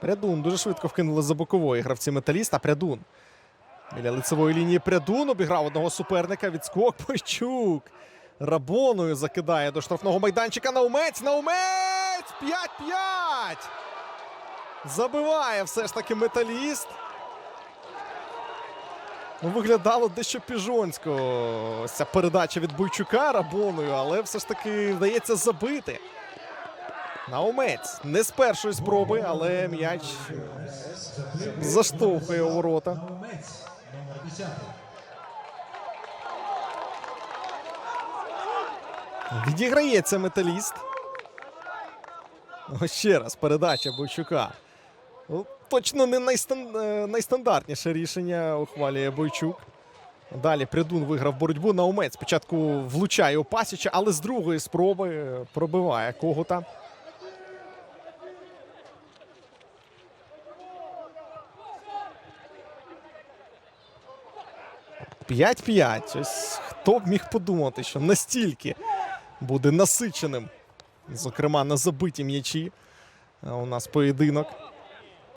Прядун дуже швидко вкинули за бокової гравці металіста. Прядун. Біля лицевої лінії Прядун обіграв одного суперника. Відскок Бойчук. Рабоною закидає до штрафного майданчика. Наумець. Наумець! 5-5! Забиває все ж таки металіст. Ну, виглядало дещо піжонсько. Ось ця передача від Бойчука Рабоною, але все ж таки вдається забити. Наумець не з першої спроби, але м'яч заштовхує у ворота. Наумець, номер 10. Відіграється металіст. Ось ще раз передача Бойчука. Ну, точно не е, найстандартніше рішення ухвалює Бойчук. Далі Придун виграв боротьбу. Наумець спочатку влучає у Пасіча, але з другої спроби е, пробиває когота. П'ять-п'ять. Ось хто б міг подумати, що настільки буде насиченим, зокрема на забиті м'ячі. У нас поєдинок.